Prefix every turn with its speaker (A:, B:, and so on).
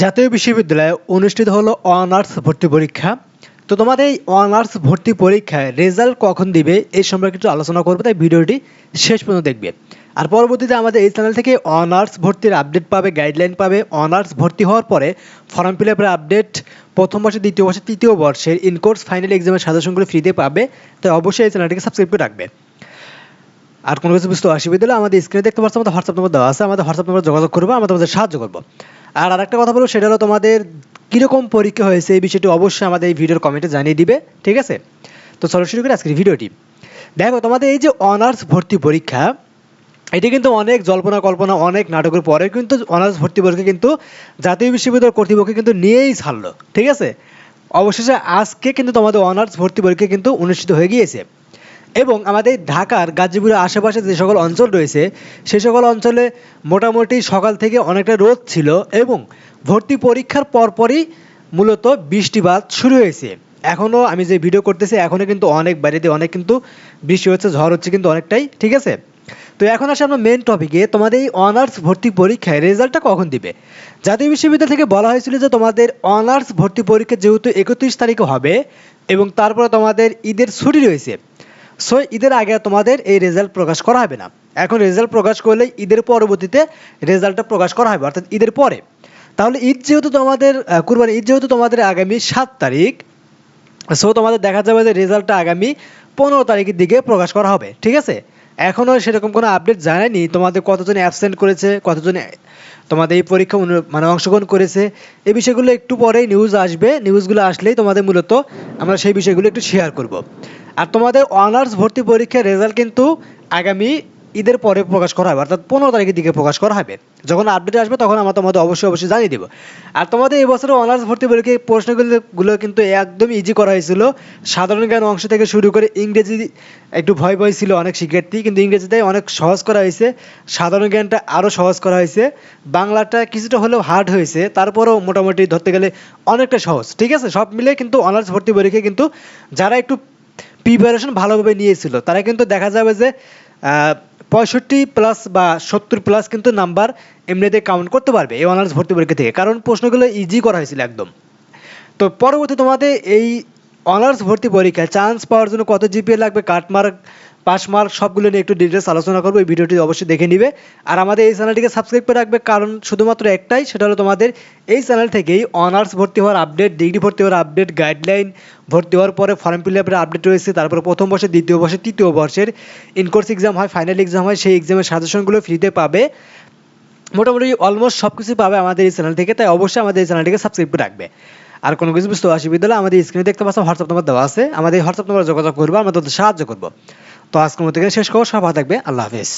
A: জাতীয় বিশ্ববিদ্যালয়ে অনুষ্ঠিত হলো অনার্স ভর্তি পরীক্ষা। তো তোমাদের এই অনার্স ভর্তি পরীক্ষায় রেজাল্ট কখন দিবে এই সম্পর্কে একটু আলোচনা করব, তাই ভিডিওটি শেষ পর্যন্ত দেখবে। আর পরবর্তীতে আমাদের এই চ্যানেল থেকে অনার্স ভর্তির আপডেট পাবে গাইডলাইন পাবে। অনার্স ভর্তি হওয়ার পরে ফর্ম ফিল আপের আপডেট প্রথম বর্ষে, দ্বিতীয় বর্ষে, তৃতীয় বর্ষের ইনকোর্স ফাইনাল এক্সামের সাজেশনগুলো ফ্রিতে পাবে। তাই অবশ্যই এই চ্যানেলটিকে সাবস্ক্রাইব করে রাখবে। আর কোনো কিছু বুঝতে অসুবিধা হলে আমাদের স্ক্রিনে দেখতে পাচ্ছ, আমাদের হোয়াটসঅ্যাপ নম্বর দেওয়া আছে। আমাদের হোয়াটসঅ্যাপ নম্বর যোগাযোগ করব, আমরা তোমাদের সাহায্য করব। আর আরেকটা কথা বলব, সেটা হলো তোমাদের কীরকম পরীক্ষা হয়েছে, এই বিষয়টি অবশ্যই আমাদের এই ভিডিওর কমেন্টে জানিয়ে দিবে, ঠিক আছে? তো চলো শুরু করি আজকের ভিডিওটি। দেখো, তোমাদের এই যে অনার্স ভর্তি পরীক্ষা, এটি কিন্তু অনেক জল্পনা কল্পনা, অনেক নাটকের পরে কিন্তু অনার্স ভর্তি পরীক্ষা কিন্তু জাতীয় বিশ্ববিদ্যালয় কর্তৃপক্ষ কিন্তু নিয়েই ছাড়লো, ঠিক আছে? অবশেষে আজকে কিন্তু তোমাদের অনার্স ভর্তি পরীক্ষা কিন্তু অনুষ্ঠিত হয়ে গিয়েছে। এবং আমাদের ঢাকার গাজীপুরের আশেপাশে যে সকল অঞ্চল রয়েছে, সে সকল অঞ্চলে মোটামুটি সকাল থেকে অনেকটা রোদ ছিল এবং ভর্তি পরীক্ষার পরপরই মূলত বৃষ্টিপাত শুরু হয়েছে। এখনও আমি যে ভিডিও করতেছি এখনও কিন্তু অনেক বাড়িতে অনেক কিন্তু বৃষ্টি হচ্ছে, ঝড় হচ্ছে কিন্তু অনেকটাই, ঠিক আছে? তো এখন আসে আমরা মেন টপিকে তোমাদের এই অনার্স ভর্তি পরীক্ষায় রেজাল্টটা কখন দিবে? জাতীয় বিশ্ববিদ্যালয় থেকে বলা হয়েছিল যে তোমাদের অনার্স ভর্তি পরীক্ষা যেহেতু একত্রিশ তারিখে হবে এবং তারপরে তোমাদের ঈদের ছুটি রয়েছে সো ঈদের আগে তোমাদের এই রেজাল্ট প্রকাশ করা হবে না। এখন রেজাল্ট প্রকাশ করলে ঈদের পরবর্তীতে রেজাল্টটা প্রকাশ করা হবে, অর্থাৎ ঈদের পরে। তাহলে ঈদ যেহেতু তোমাদের কুরবানি ঈদ যেহেতু তোমাদের আগামী সাত তারিখ, সো তোমাদের দেখা যাবে যে রেজাল্টটা আগামী পনেরো তারিখের দিকে প্রকাশ করা হবে, ঠিক আছে? এখনও সেরকম কোনো আপডেট জানায়নি। তোমাদের কতজন অ্যাবসেন্ট করেছে, কতজন তোমাদের এই পরীক্ষা মানে অংশগ্রহণ করেছে। এই বিষয়গুলো একটু পরেই নিউজ আসবে। নিউজগুলো আসলেই তোমাদের মূলত আমরা সেই বিষয়গুলো একটু শেয়ার করব। আর তোমাদের অনার্স ভর্তি পরীক্ষার রেজাল্ট কিন্তু আগামী ঈদের পরে প্রকাশ করা হবে, অর্থাৎ পনেরো তারিখের দিকে প্রকাশ করা হবে। যখন আপডেট আসবে তখন আমরা তোমাদের অবশ্যই অবশ্যই জানিয়ে দেবো। আর তোমাদের এই বছর অনার্স ভর্তি পরীক্ষার প্রশ্নগুলো গুলো কিন্তু একদম ইজি করা হয়েছিল। সাধারণ জ্ঞান অংশ থেকে শুরু করে ইংরেজি একটু ভয় ভয় ছিল অনেক শিক্ষার্থী, কিন্তু ইংরেজিতে অনেক সহজ করা হয়েছে। সাধারণ জ্ঞানটা আরও সহজ করা হয়েছে। বাংলাটা কিছুটা হলেও হার্ড হয়েছে, তারপরেও মোটামুটি ধরতে গেলে অনেকটা সহজ। ঠিক আছে? সব মিলে কিন্তু অনার্স ভর্তি পরীক্ষা কিন্তু যারা একটু প্রিপারেশন ভালোভাবে নিয়েছিল, তারা কিন্তু দেখা যাবে যে পঁয়ষট্টি প্লাস বা সত্তর প্লাস কিন্তু নাম্বার এমনিতে কাউন্ট করতে পারবে এই অনার্স ভর্তি পরীক্ষা থেকে। কারণ প্রশ্নগুলো ইজি করা হয়েছিল একদম। তো পরবর্তী তোমাদের এই অনার্স ভর্তি পরীক্ষায় চান্স পাওয়ার জন্য কত জিপিএ লাগবে কাট মার্ক পাস মার্ক সবগুলো নিয়ে একটু ডিটেলস আলোচনা করব, এই ভিডিওটি অবশ্যই দেখে নিবে। আর আমাদের এই চ্যানেলটিকে সাবস্ক্রাইব করে রাখবে, কারণ শুধুমাত্র একটাই, সেটা হলো তোমাদের এই চ্যানেল থেকেই অনার্স ভর্তি হওয়ার আপডেট ডিগ্রি ভর্তি হওয়ার আপডেট গাইডলাইন ভর্তি হওয়ার পরে ফর্ম ফিল আপের আপডেট রয়েছে, তারপরে প্রথম বর্ষে, দ্বিতীয় বর্ষে, তৃতীয় বর্ষের ইনকোর্স এক্সাম হয় ফাইনাল এক্সাম হয়, সেই এক্সামের সাজেশনগুলো ফ্রিতে পাবে। মোটামুটি অলমোস্ট সব কিছুই পাবে আমাদের এই চ্যানেল থেকে, তাই অবশ্যই আমাদের এই চ্যানেলটিকে সাবস্ক্রাইব করে রাখবে। আর কোনো কিছু বুঝতে অসুবিধা হলে আমাদের স্ক্রিনে দেখতে পাচ্ছ হোয়াটসঅ্যাপ নম্বর দেওয়া আছে। আমাদের হোয়াটসঅ্যাপ নাম্বার যোগাযোগ করব, আমরা তোদের সাহায্য করব। তো আজকের মতো শেষ করব সব থাকবে, আল্লাহ হাফেজ।